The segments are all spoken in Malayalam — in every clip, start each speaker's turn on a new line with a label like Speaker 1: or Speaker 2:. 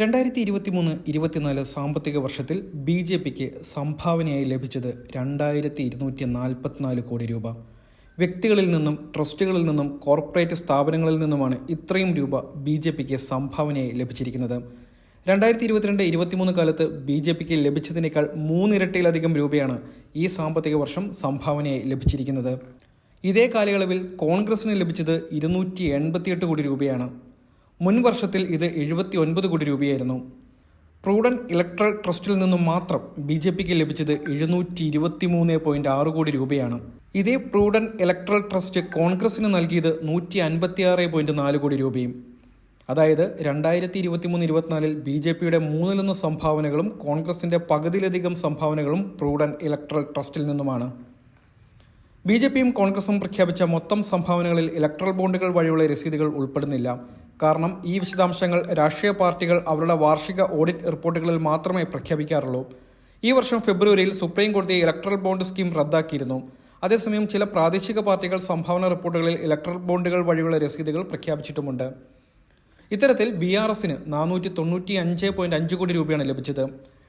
Speaker 1: രണ്ടായിരത്തി ഇരുപത്തി മൂന്ന് ഇരുപത്തിനാല് സാമ്പത്തിക വർഷത്തിൽ ബി ജെ പിക്ക് സംഭാവനയായി ലഭിച്ചത് രണ്ടായിരത്തി ഇരുന്നൂറ്റി നാൽപ്പത്തിനാല് കോടി രൂപ. വ്യക്തികളിൽ നിന്നും ട്രസ്റ്റുകളിൽ നിന്നും കോർപ്പറേറ്റ് സ്ഥാപനങ്ങളിൽ നിന്നുമാണ് ഇത്രയും രൂപ ബി ജെ പിക്ക് സംഭാവനയായി ലഭിച്ചിരിക്കുന്നത്. രണ്ടായിരത്തി ഇരുപത്തിരണ്ട് ഇരുപത്തിമൂന്ന് കാലത്ത് ബി ജെ പിക്ക് ലഭിച്ചതിനേക്കാൾ മൂന്നിരട്ടിയിലധികം രൂപയാണ് ഈ സാമ്പത്തിക വർഷം സംഭാവനയായി ലഭിച്ചിരിക്കുന്നത്. ഇതേ കാലയളവിൽ കോൺഗ്രസിന് ലഭിച്ചത് ഇരുന്നൂറ്റി എൺപത്തിയെട്ട് കോടി രൂപയാണ്. മുൻ വർഷത്തിൽ ഇത് എഴുപത്തി ഒൻപത് കോടി രൂപയായിരുന്നു. പ്രൂഡൻ ഇലക്ട്രൽ ട്രസ്റ്റിൽ നിന്നും മാത്രം ബി ജെ പിക്ക് ലഭിച്ചത് എഴുന്നൂറ്റി ഇരുപത്തി മൂന്ന് പോയിന്റ് ആറ് കോടി രൂപയാണ്. ഇതേ പ്രൂഡൻ ഇലക്ട്രൽ ട്രസ്റ്റ് കോൺഗ്രസിന് നൽകിയത് നൂറ്റി അൻപത്തി ആറ് പോയിന്റ് നാല് കോടി രൂപയും. അതായത് രണ്ടായിരത്തി ഇരുപത്തി മൂന്ന് ഇരുപത്തിനാലിൽ ബി ജെ പിയുടെ മൂന്നിലൊന്ന് സംഭാവനകളും കോൺഗ്രസിന്റെ പകുതിയിലധികം സംഭാവനകളും പ്രൂഡൻ ഇലക്ട്രൽ ട്രസ്റ്റിൽ നിന്നുമാണ്. ബി ജെ പിയും കോൺഗ്രസും പ്രഖ്യാപിച്ച മൊത്തം സംഭാവനകളിൽ ഇലക്ട്രൽ ബോണ്ടുകൾ വഴിയുള്ള രസീതുകൾ ഉൾപ്പെടുന്നില്ല. കാരണം ഈ വിശദാംശങ്ങൾ രാഷ്ട്രീയ പാർട്ടികൾ അവരുടെ വാർഷിക ഓഡിറ്റ് റിപ്പോർട്ടുകളിൽ മാത്രമേ പ്രഖ്യാപിക്കാറുള്ളൂ. ഈ വർഷം ഫെബ്രുവരിയിൽ സുപ്രീം കോടതി ഇലക്ട്രൽ ബോണ്ട് സ്കീം റദ്ദാക്കിയിരുന്നു. അതേസമയം ചില പ്രാദേശിക പാർട്ടികൾ സംഭാവന റിപ്പോർട്ടുകളിൽ ഇലക്ട്രൽ ബോണ്ടുകൾ വഴിയുള്ള രസീതുകൾ പ്രഖ്യാപിച്ചിട്ടുമുണ്ട്. ഇത്തരത്തിൽ ബി ആർ എസിന് നാനൂറ്റി തൊണ്ണൂറ്റി അഞ്ച് പോയിന്റ് അഞ്ച് കോടി രൂപയാണ് ലഭിച്ചത്.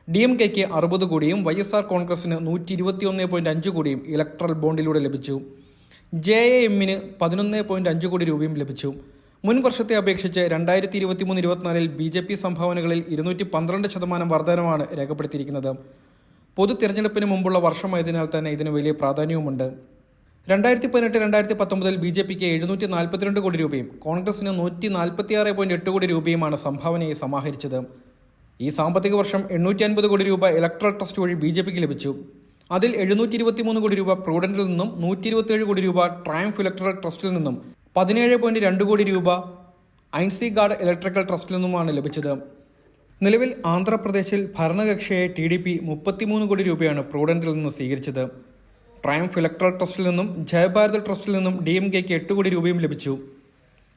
Speaker 1: ഡി എം കെക്ക് അറുപത് കോടിയും വൈ എസ് ആർ കോൺഗ്രസിന് നൂറ്റി ഇരുപത്തി ഒന്ന് പോയിന്റ് അഞ്ച് കോടിയും ഇലക്ട്രൽ ബോണ്ടിലൂടെ ലഭിച്ചു. ജെ എ എമ്മിന് പതിനൊന്ന് പോയിന്റ് അഞ്ച് കോടി രൂപയും ലഭിച്ചു. മുൻ വർഷത്തെ അപേക്ഷിച്ച് രണ്ടായിരത്തി ഇരുപത്തി മൂന്ന് ഇരുപത്തിനാലിൽ ബി ജെ പി സംഭാവനകളിൽ ഇരുന്നൂറ്റി പന്ത്രണ്ട് ശതമാനം വർധനമാണ് രേഖപ്പെടുത്തിയിരിക്കുന്നത്. പൊതു തിരഞ്ഞെടുപ്പിന് മുമ്പുള്ള വർഷമായതിനാൽ തന്നെ ഇതിന് വലിയ പ്രാധാന്യവുമുണ്ട്. രണ്ടായിരത്തി പതിനെട്ട് രണ്ടായിരത്തി പത്തൊമ്പതിൽ ബി ജെ പിക്ക് എഴുന്നൂറ്റി നാൽപ്പത്തിരണ്ട് കോടി രൂപയും കോൺഗ്രസിന് നൂറ്റി നാൽപ്പത്തി ആറ് പോയിന്റ് എട്ട് കോടി രൂപയുമാണ് സംഭാവനയെ സമാഹരിച്ചത്. ഈ സാമ്പത്തിക വർഷം എണ്ണൂറ്റി അൻപത് കോടി രൂപ ഇലക്ട്രൽ ട്രസ്റ്റ് വഴി ബി ജെ പിക്ക് ലഭിച്ചു. അതിൽ എഴുന്നൂറ്റി ഇരുപത്തി മൂന്ന് കോടി രൂപ പ്രൂഡന്റിൽ നിന്നും നൂറ്റി ഇരുപത്തിയേഴ് കോടി രൂപ ട്രയംഫ് ഇലക്ട്രൽ ട്രസ്റ്റിൽ നിന്നും പതിനേഴ് പോയിന്റ് രണ്ട് കോടി രൂപ ഐൻസി ഗാർഡ് ഇലക്ട്രിക്കൽ ട്രസ്റ്റിൽ നിന്നുമാണ് ലഭിച്ചത്. നിലവിൽ ആന്ധ്രാപ്രദേശിൽ ഭരണകക്ഷിയായ ടി ഡി പി മുപ്പത്തിമൂന്ന് കോടി രൂപയാണ് പ്രൂഡന്റിൽ നിന്ന് സ്വീകരിച്ചത്. ട്രയംഫ് ഇലക്ട്രൽ ട്രസ്റ്റിൽ നിന്നും ജയഭാരത് ട്രസ്റ്റിൽ നിന്നും ഡി എം കെക്ക് എട്ട് കോടി രൂപയും ലഭിച്ചു.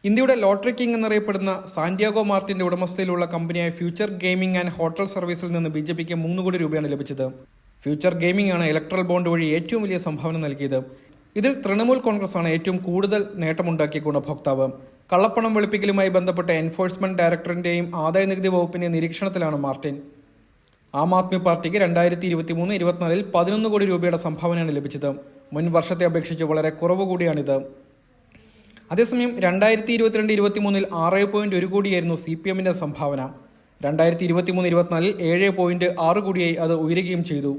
Speaker 1: ഇന്ത്യയുടെ ലോട്ടറി കിങ് എന്നറിയപ്പെടുന്ന സാന്റിയാഗോ മാർട്ടിന്റെ ഉടമസ്ഥയിലുള്ള കമ്പനിയായ ഫ്യൂച്ചർ ഗെയിമിംഗ് ആൻഡ് ഹോട്ടൽ സർവീസിൽ നിന്ന് ബി ജെ പിക്ക് മൂന്ന് കോടി രൂപയാണ് ലഭിച്ചത്. ഫ്യൂച്ചർ ഗെയിമിംഗ് ആണ് ഇലക്ട്രൽ ബോണ്ട് വഴി ഏറ്റവും വലിയ സംഭാവന നൽകിയത്. ഇതിൽ തൃണമൂൽ കോൺഗ്രസ് ആണ് ഏറ്റവും കൂടുതൽ നേട്ടമുണ്ടാക്കിയ ഗുണഭോക്താവ് കള്ളപ്പണം വെളുപ്പിക്കലുമായി ബന്ധപ്പെട്ട എൻഫോഴ്സ്മെന്റ് ഡയറക്ടറിന്റെയും ആദായ നികുതി വകുപ്പിന്റെ നിരീക്ഷണത്തിലാണ് മാർട്ടിൻ. ആം ആദ്മി പാർട്ടിക്ക് രണ്ടായിരത്തി ഇരുപത്തി മൂന്ന് ഇരുപത്തിനാലിൽ പതിനൊന്ന് കോടി രൂപയുടെ സംഭാവനയാണ് ലഭിച്ചത്. മുൻ വർഷത്തെ അപേക്ഷിച്ച് വളരെ കുറവ് കൂടിയാണിത്. അതേസമയം രണ്ടായിരത്തി ഇരുപത്തിരണ്ട് ഇരുപത്തി മൂന്നിൽ ആറ് പോയിന്റ് ഒരു കോടിയായിരുന്നു സി പി എമ്മിന്റെ സംഭാവന. രണ്ടായിരത്തി ഇരുപത്തി മൂന്ന് ഇരുപത്തിനാലിൽ ഏഴ് പോയിന്റ് ആറ് കോടിയായി അത് ഉയരുകയും ചെയ്തു.